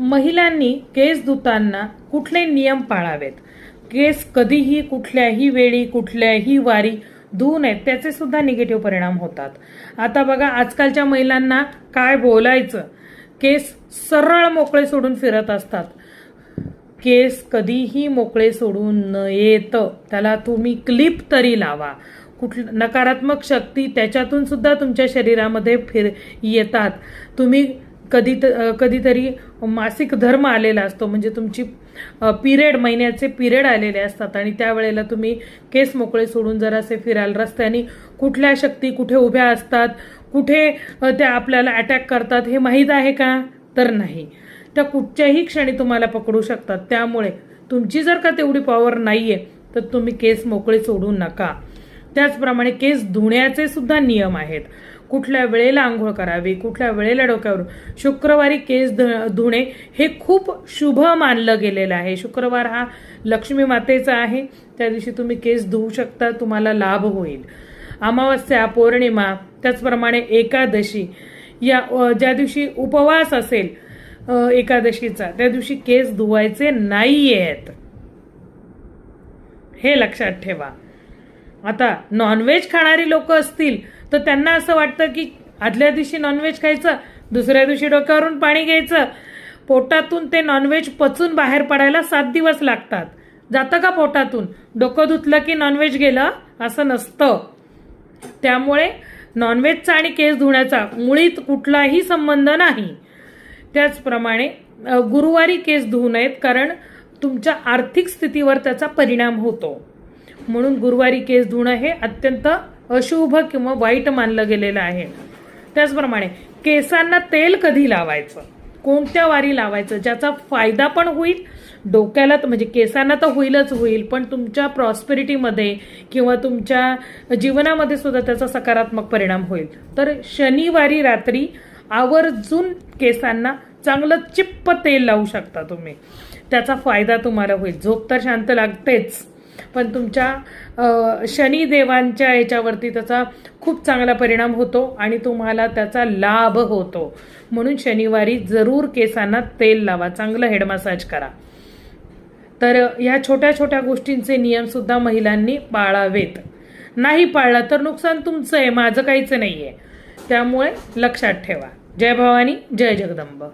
महिलांनी केस धुताना कुठले नियम पाळावेत? केस कधीही कुठल्याही वेळी कुठल्याही वारी धुवू नयेत त्याचे सुद्धा निगेटिव्ह परिणाम होतात. आता बघा आजकालच्या महिलांना काय बोलायचं? केस सरळ मोकळे सोडून फिरत असतात. केस कधीही मोकळे सोडून न येत. त्याला तुम्ही क्लिप तरी लावा. कुठ नकारात्मक शक्ती त्याच्यातून सुद्धा तुमच्या शरीरामध्ये फिर येतात. तुम्ही कधी कधीतरी मासिक धर्म आलेला असतो. म्हणजे तुमची पिरियड महिन्याचे पिरियड आलेले असतात आणि त्यावेळेला तुम्ही केस मोकळे सोडून जर असे फिराल रस्त्याने कुठल्या शक्ती कुठे उभ्या असतात कुठे त्या आपल्याला अटॅक करतात हे माहीत आहे का? तर नाही. त्या कुठच्याही क्षणी तुम्हाला पकडू शकतात. त्यामुळे तुमची जर का तेवढी पॉवर नाही आहे तर तुम्ही केस मोकळे सोडू नका. त्याचप्रमाणे केस धुण्याचे सुद्धा नियम आहेत. कुठल्या वेळेला आंघोळ करावी कुठल्या वेळेला डोक्यावर शुक्रवारी केस धुणे हे खूप शुभ मानलं गेलेलं आहे. शुक्रवार हा लक्ष्मी मातेचा आहे. त्या दिवशी तुम्ही केस धुवू शकता तुम्हाला लाभ होईल. अमावस्या पौर्णिमा त्याचप्रमाणे एकादशी या ज्या दिवशी उपवास असेल एकादशीचा त्या दिवशी केस धुवायचे नाही आहेत हे लक्षात ठेवा. आता नॉनव्हेज खाणारी लोक असतील तर त्यांना असं वाटतं की आदल्या दिवशी नॉनव्हेज खायचं दुसऱ्या दिवशी डोक्यावरून पाणी घ्यायचं. पोटातून ते नॉनव्हेज पचून बाहेर पडायला सात दिवस लागतात. जातं का पोटातून? डोकं धुतलं की नॉनव्हेज गेलं? असं नसतं. त्यामुळे नॉनव्हेजचा आणि केस धुण्याचा मुळीत कुठलाही संबंध नाही. त्याचप्रमाणे गुरुवारी केस धुवू नयेत कारण तुमच्या आर्थिक स्थितीवर त्याचा परिणाम होतो. म्हणून गुरुवारी केस धुणं हे अत्यंत अशुभ किंवा वाईट मानलं गेलेलं आहे. त्याचप्रमाणे केसांना तेल कधी लावायचं? कोणत्या वारी लावायचं? ज्याचा फायदा पण होईल? डोक्याला तर म्हणजे केसांना तर होईलच होईल पण तुमच्या प्रॉस्पेरिटीमध्ये किंवा तुमच्या जीवनामध्ये सुद्धा त्याचा सकारात्मक परिणाम होईल. तर शनिवारी रात्री आवर्जून केसांना चांगलं चिप्प तेल लावू शकता तुम्ही. त्याचा फायदा तुम्हाला होईल. झोप तर शांत लागतेच. पण तुमच्या शनिदेवांच्या याच्यावरती त्याचा खूप चांगला परिणाम होतो आणि तुम्हाला त्याचा लाभ होतो. म्हणून शनिवारी जरूर केसांना तेल लावा चांगलं हेड मसाज करा. तर ह्या छोट्या छोट्या गोष्टींचे नियम सुद्धा महिलांनी पाळावेत. नाही पाळला तर नुकसान तुमचं आहे माझं काहीच नाही आहे त्यामुळे लक्षात ठेवा. जय भवानी जय जगदंब.